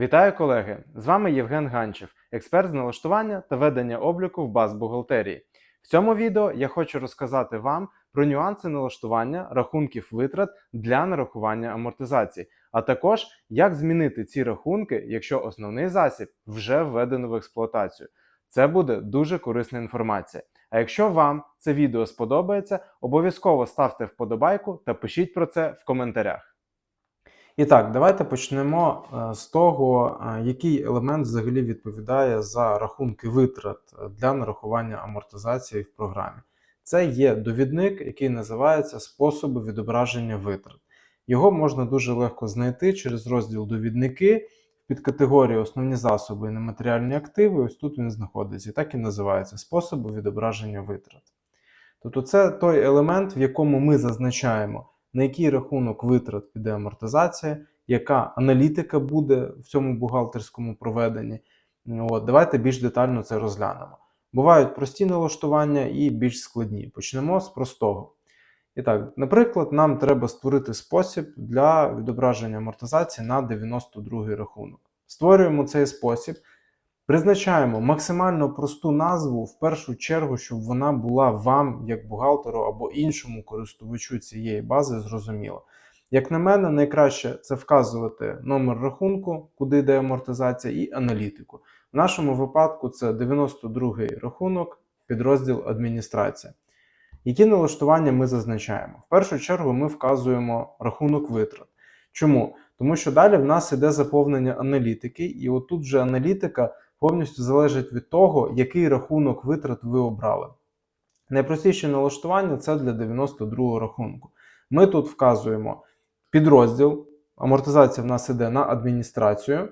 Вітаю колеги! З вами Євген Ганчев, експерт з налаштування та ведення обліку в баз бухгалтерії. В цьому відео я хочу розказати вам про нюанси налаштування рахунків витрат для нарахування амортизації, а також як змінити ці рахунки, якщо основний засіб вже введено в експлуатацію. Це буде дуже корисна інформація. А якщо вам це відео сподобається, обов'язково ставте вподобайку та пишіть про це в коментарях. І так, давайте почнемо е, з того, е, який елемент взагалі відповідає за рахунки витрат е, для нарахування амортизації в програмі. Це є довідник, який називається способи відображення витрат. Його можна дуже легко знайти через розділ довідники під категорію основні засоби і нематеріальні активи. Ось тут він знаходиться. І так і називається способи відображення витрат. Тобто, це той елемент, в якому ми зазначаємо на який рахунок витрат піде амортизація, яка аналітика буде в цьому бухгалтерському проведенні. От, Давайте більш детально це розглянемо. Бувають прості налаштування і більш складні. Почнемо з простого. І так, наприклад, нам треба створити спосіб для відображення амортизації на 92-й рахунок. Створюємо цей спосіб, Призначаємо максимально просту назву в першу чергу, щоб вона була вам, як бухгалтеру або іншому користувачу цієї бази, зрозуміла. Як на мене, найкраще це вказувати номер рахунку, куди йде амортизація, і аналітику. В нашому випадку це 92-й рахунок, підрозділ адміністрація. Які налаштування ми зазначаємо? В першу чергу ми вказуємо рахунок витрат. Чому? Тому що далі в нас іде заповнення аналітики, і отут вже аналітика повністю залежить від того, який рахунок витрат ви обрали. Найпростіше налаштування це для 92 рахунку. Ми тут вказуємо підрозділ, амортизація в нас іде на адміністрацію.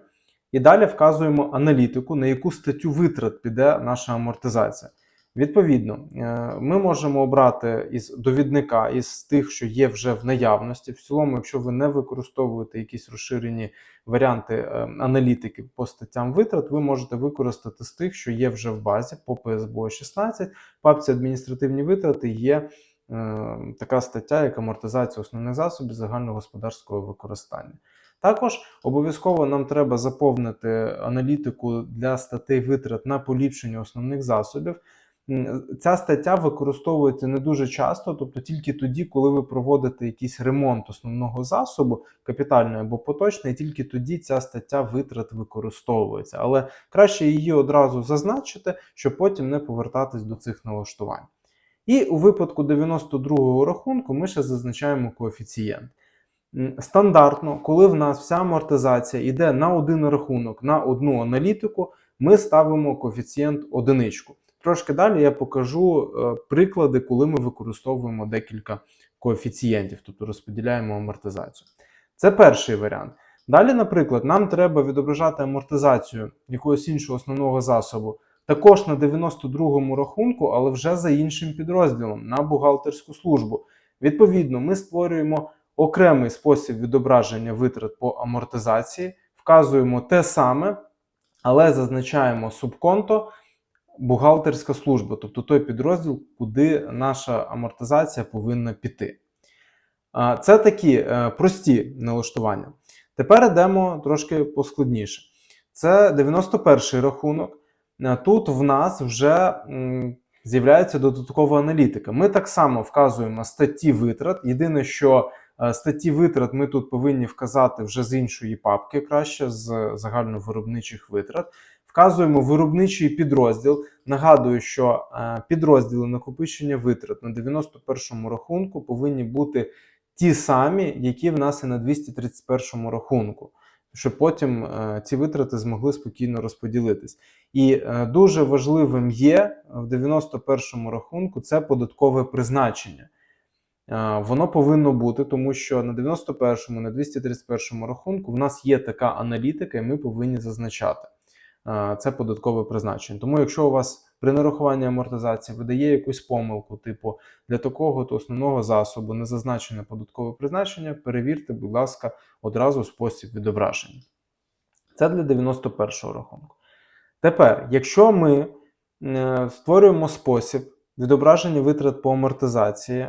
І далі вказуємо аналітику, на яку статтю витрат піде наша амортизація. Відповідно, е, ми можемо обрати із довідника із тих, що є вже в наявності. В цілому, якщо ви не використовуєте якісь розширені варіанти е, аналітики по статтям витрат, ви можете використати з тих, що є вже в базі по ПСБО 16. В папці адміністративні витрати є е, така стаття, як амортизація основних засобів загальногосподарського використання. Також обов'язково нам треба заповнити аналітику для статей витрат на поліпшення основних засобів. Ця стаття використовується не дуже часто, тобто тільки тоді, коли ви проводите якийсь ремонт основного засобу, капітальний або поточний, тільки тоді ця стаття витрат використовується. Але краще її одразу зазначити, щоб потім не повертатись до цих налаштувань. І у випадку 92-го рахунку ми ще зазначаємо коефіцієнт. Стандартно, коли в нас вся амортизація йде на один рахунок, на одну аналітику, ми ставимо коефіцієнт одиничку. Трошки далі я покажу е, приклади, коли ми використовуємо декілька коефіцієнтів, тобто розподіляємо амортизацію. Це перший варіант. Далі, наприклад, нам треба відображати амортизацію якогось іншого основного засобу, також на 92-му рахунку, але вже за іншим підрозділом на бухгалтерську службу. Відповідно, ми створюємо окремий спосіб відображення витрат по амортизації, вказуємо те саме, але зазначаємо субконто бухгалтерська служба, тобто той підрозділ, куди наша амортизація повинна піти. Це такі е, прості налаштування. Тепер йдемо трошки поскладніше. Це 91 рахунок. Е, тут в нас вже з'являється додаткова аналітика. Ми так само вказуємо статті витрат. Єдине, що е, статті витрат ми тут повинні вказати вже з іншої папки, краще з загальновиробничих витрат. Вказуємо виробничий підрозділ. Нагадую, що е, підрозділи накопичення витрат на 91 рахунку повинні бути ті самі, які в нас і на 231 рахунку, щоб потім е, ці витрати змогли спокійно розподілитись. І е, дуже важливим є в 91-му рахунку це податкове призначення. Воно повинно бути, тому що на 91, на 231 рахунку в нас є така аналітика, і ми повинні зазначати це податкове призначення. Тому, якщо у вас при нарахуванні амортизації видає якусь помилку, типу для такого то основного засобу не зазначене податкове призначення, перевірте, будь ласка, одразу спосіб відображення. Це для 91 го рахунку. Тепер, якщо ми е, створюємо спосіб відображення витрат по амортизації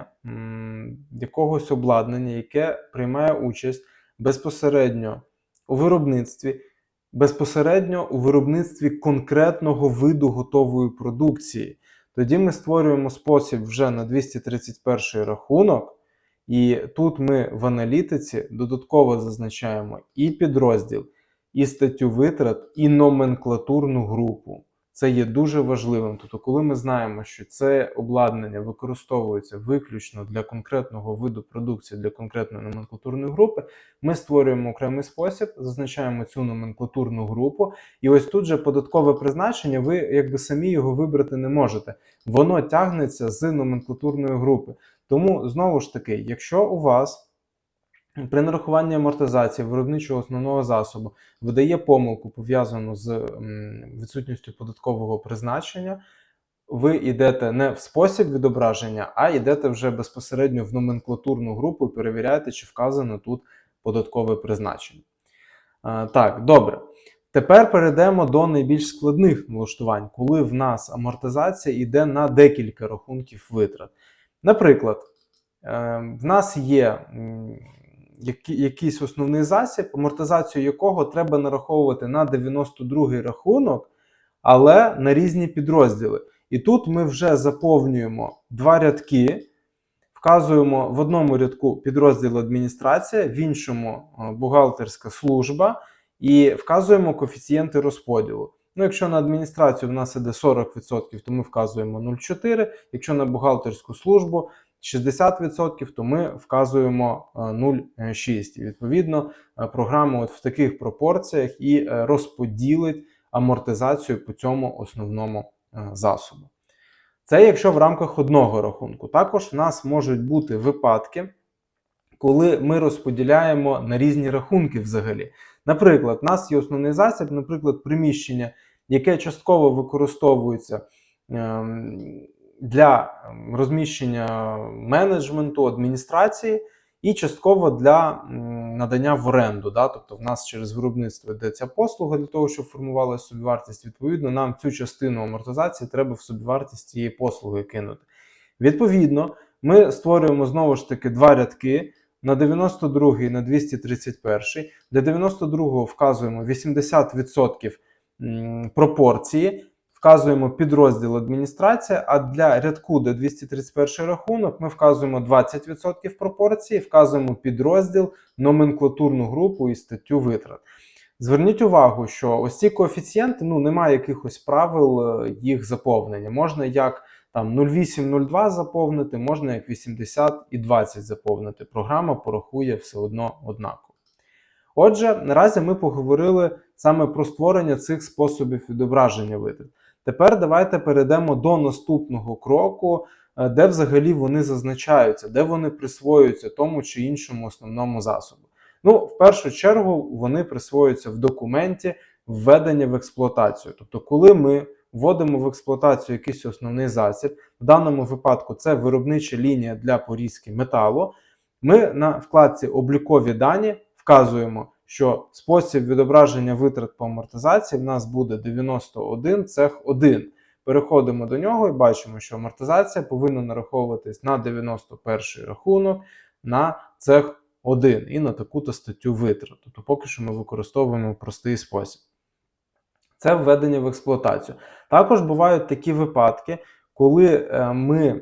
якогось обладнання, яке приймає участь безпосередньо у виробництві безпосередньо у виробництві конкретного виду готової продукції. Тоді ми створюємо спосіб вже на 231 рахунок, і тут ми в аналітиці додатково зазначаємо і підрозділ, і статтю витрат, і номенклатурну групу. Це є дуже важливим. Тобто, коли ми знаємо, що це обладнання використовується виключно для конкретного виду продукції, для конкретної номенклатурної групи, ми створюємо окремий спосіб, зазначаємо цю номенклатурну групу, і ось тут же податкове призначення, ви якби самі його вибрати не можете. Воно тягнеться з номенклатурної групи. Тому знову ж таки, якщо у вас при нарахуванні амортизації виробничого основного засобу видає помилку пов'язану з відсутністю податкового призначення, ви йдете не в спосіб відображення, а йдете вже безпосередньо в номенклатурну групу і перевіряєте, чи вказано тут податкове призначення. А, так, добре. Тепер перейдемо до найбільш складних налаштувань, коли в нас амортизація йде на декілька рахунків витрат. Наприклад, е, в нас є якийсь основний засіб, амортизацію якого треба нараховувати на 92-й рахунок, але на різні підрозділи. І тут ми вже заповнюємо два рядки, вказуємо в одному рядку підрозділ адміністрація, в іншому е, бухгалтерська служба, і вказуємо коефіцієнти розподілу. Ну, якщо на адміністрацію в нас іде 40%, то ми вказуємо 0,4, якщо на бухгалтерську службу 60%, то ми вказуємо е, 0,6. І відповідно е, програма от в таких пропорціях і е, розподілить амортизацію по цьому основному е, засобу. Це якщо в рамках одного рахунку. Також в нас можуть бути випадки, коли ми розподіляємо на різні рахунки взагалі. Наприклад, у нас є основний засіб, наприклад, приміщення, яке частково використовується ем, для розміщення менеджменту, адміністрації, і частково для надання в оренду. Да? Тобто, в нас через виробництво йде ця послуга для того, щоб формувалася собівартість. Відповідно, нам цю частину амортизації треба в собівартість цієї послуги кинути. Відповідно, ми створюємо знову ж таки два рядки. На 92 і на 231, для 92 вказуємо 80% пропорції, вказуємо підрозділ адміністрація, а для рядку до 231 рахунок ми вказуємо 20% пропорції, вказуємо підрозділ, номенклатурну групу і статтю витрат. Зверніть увагу, що ось ці коефіцієнти, ну немає якихось правил е, їх заповнення. Можна як там 0,8-0,2 заповнити, можна як 80 і 20 заповнити. Програма порахує все одно однаково. Отже, наразі ми поговорили саме про створення цих способів відображення витрат. Тепер давайте перейдемо до наступного кроку, е, де взагалі вони зазначаються, де вони присвоюються тому чи іншому основному засобу. Ну, в першу чергу, вони присвоюються в документі введення в експлуатацію. Тобто, коли ми вводимо в експлуатацію якийсь основний засіб, в даному випадку це виробнича лінія для порізки металу, ми на вкладці облікові дані вказуємо, що спосіб відображення витрат по амортизації в нас буде 91 цех 1. Переходимо до нього і бачимо, що амортизація повинна нараховуватись на 91 рахунок на цех 1 і на таку-то статтю витрат. Тобто поки що ми використовуємо простий спосіб. Це введення в експлуатацію. Також бувають такі випадки, коли е, ми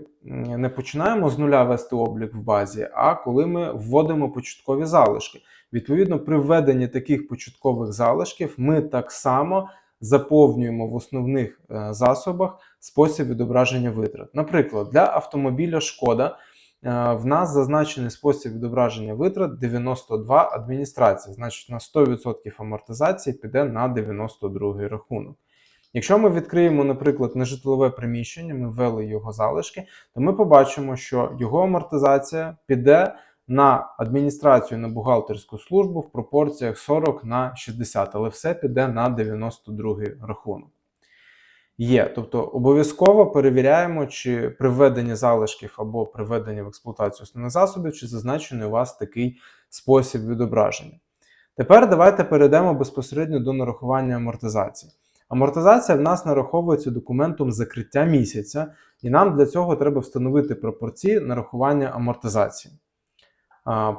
не починаємо з нуля вести облік в базі, а коли ми вводимо початкові залишки. Відповідно, при введенні таких початкових залишків ми так само заповнюємо в основних е, засобах спосіб відображення витрат. Наприклад, для автомобіля Шкода е, в нас зазначений спосіб відображення витрат 92 адміністрація, значить на 100% амортизації піде на 92 рахунок. Якщо ми відкриємо, наприклад, нежитлове приміщення, ми ввели його залишки, то ми побачимо, що його амортизація піде на адміністрацію на бухгалтерську службу в пропорціях 40 на 60, але все піде на 92 рахунок. Є, тобто обов'язково перевіряємо, чи при введенні залишків або при введенні в експлуатацію основних засобів, чи зазначений у вас такий спосіб відображення. Тепер давайте перейдемо безпосередньо до нарахування амортизації. Амортизація в нас нараховується документом закриття місяця, і нам для цього треба встановити пропорції нарахування амортизації.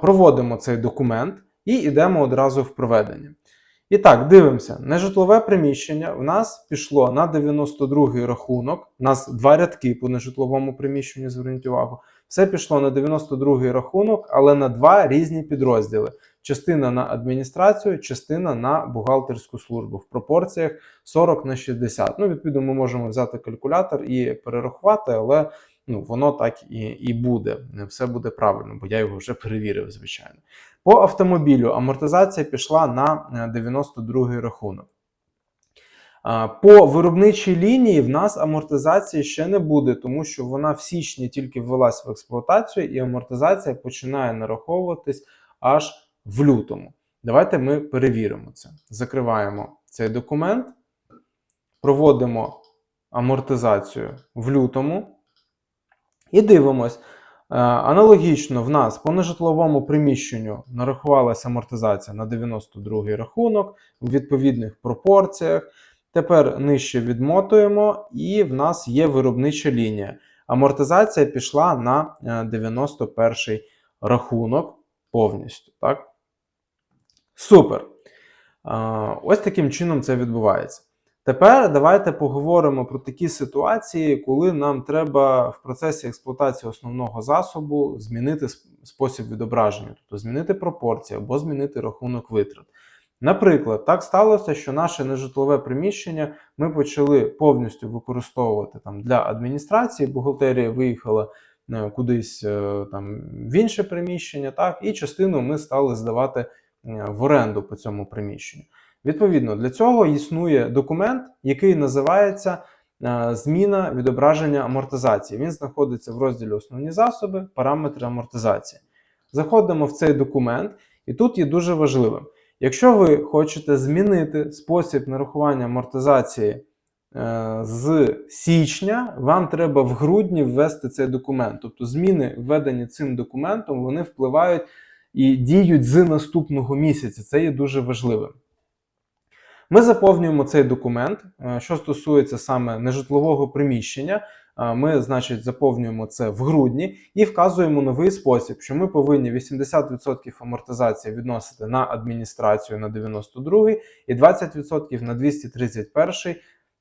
Проводимо цей документ і йдемо одразу в проведення. І так, дивимося. Нежитлове приміщення в нас пішло на 92-й рахунок. У нас два рядки по нежитловому приміщенню, зверніть увагу. Все пішло на 92-й рахунок, але на два різні підрозділи: частина на адміністрацію, частина на бухгалтерську службу в пропорціях 40 на 60. Ну, відповідно, ми можемо взяти калькулятор і перерахувати, але ну, воно так і, і буде. Все буде правильно, бо я його вже перевірив, звичайно. По автомобілю амортизація пішла на 92-й рахунок. По виробничій лінії в нас амортизації ще не буде, тому що вона в січні тільки ввелась в експлуатацію, і амортизація починає нараховуватись аж в лютому. Давайте ми перевіримо це. Закриваємо цей документ, проводимо амортизацію в лютому і дивимось. Е, Аналогічно в нас по нежитловому приміщенню нарахувалася амортизація на 92-й рахунок в відповідних пропорціях. Тепер нижче відмотуємо, і в нас є виробнича лінія. Амортизація пішла на е, 91 рахунок повністю. Так? Супер. Е, Ось таким чином це відбувається. Тепер давайте поговоримо про такі ситуації, коли нам треба в процесі експлуатації основного засобу змінити спосіб відображення, тобто змінити пропорції або змінити рахунок витрат. Наприклад, так сталося, що наше нежитлове приміщення ми почали повністю використовувати там для адміністрації. Бухгалтерія виїхала е, кудись е, там в інше приміщення, так, і частину ми стали здавати е, в оренду по цьому приміщенню. Відповідно, для цього існує документ, який називається е, Зміна відображення амортизації. Він знаходиться в розділі Основні засоби, параметри амортизації. Заходимо в цей документ, і тут є дуже важливим. Якщо ви хочете змінити спосіб нарахування амортизації е, з січня, вам треба в грудні ввести цей документ. Тобто зміни, введені цим документом, вони впливають і діють з наступного місяця. Це є дуже важливим. Ми заповнюємо цей документ, е, що стосується саме нежитлового приміщення. е, Ми, значить, заповнюємо це в грудні і вказуємо новий спосіб, що ми повинні 80% амортизації відносити на адміністрацію на 92 і 20% на 231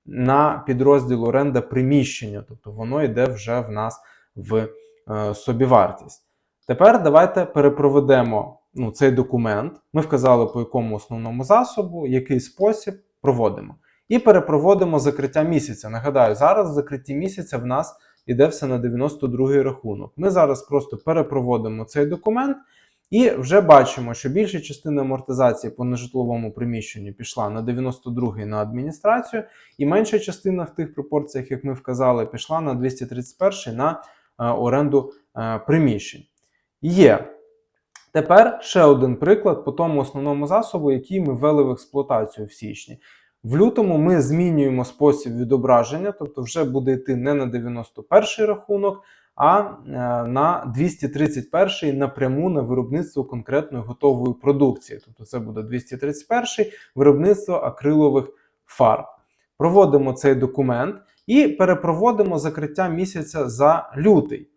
на підрозділ оренда приміщення. Тобто воно йде вже в нас в е, собівартість. Тепер давайте перепроведемо ну, цей документ. Ми вказали, по якому основному засобу, який спосіб проводимо. І перепроводимо закриття місяця. Нагадаю, зараз в закритті місяця в нас іде все на 92-й рахунок. Ми зараз просто перепроводимо цей документ і вже бачимо, що більша частина амортизації по нежитловому приміщенню пішла на 92-й на адміністрацію, і менша частина в тих пропорціях, як ми вказали, пішла на 231-й на е, оренду е, приміщень. Є. Тепер ще один приклад по тому основному засобу, який ми ввели в експлуатацію в січні. В лютому ми змінюємо спосіб відображення, тобто вже буде йти не на 91 рахунок, а е, на 231 напряму на виробництво конкретної готової продукції. Тобто це буде 231 виробництво акрилових фарб. Проводимо цей документ і перепроводимо закриття місяця за лютий.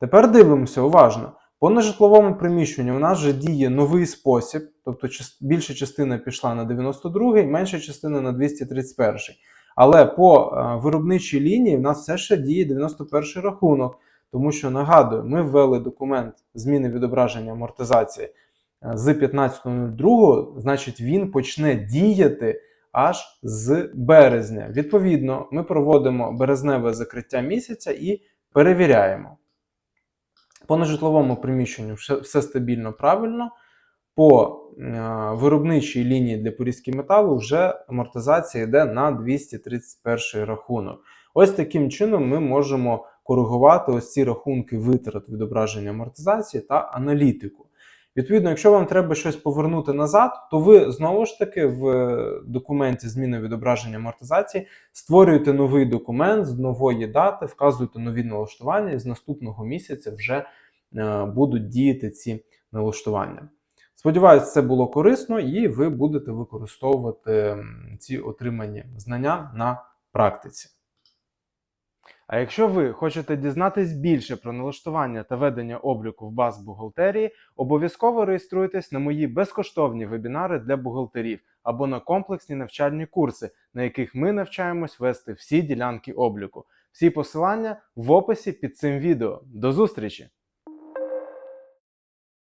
Тепер дивимося уважно. По нежитловому приміщенню у нас вже діє новий спосіб, тобто більша частина пішла на 92-й, менша частина на 231-й. Але по е, виробничій лінії в нас все ще діє 91 рахунок, тому що нагадую, ми ввели документ зміни відображення амортизації е, з 15.02, значить він почне діяти аж з березня. Відповідно, ми проводимо березневе закриття місяця і перевіряємо. По нежитловому приміщенню все, стабільно правильно. По е, виробничій лінії для порізки металу вже амортизація йде на 231 рахунок. Ось таким чином ми можемо коригувати ось ці рахунки витрат відображення амортизації та аналітику. Відповідно, якщо вам треба щось повернути назад, то ви знову ж таки в е, документі зміни відображення амортизації створюєте новий документ з нової дати, вказуєте нові налаштування, і з наступного місяця вже е, будуть діяти ці налаштування. Сподіваюсь, це було корисно, і ви будете використовувати ці отримані знання на практиці. А якщо ви хочете дізнатись більше про налаштування та ведення обліку в баз бухгалтерії, обов'язково реєструйтесь на мої безкоштовні вебінари для бухгалтерів або на комплексні навчальні курси, на яких ми навчаємось вести всі ділянки обліку. Всі посилання в описі під цим відео. До зустрічі!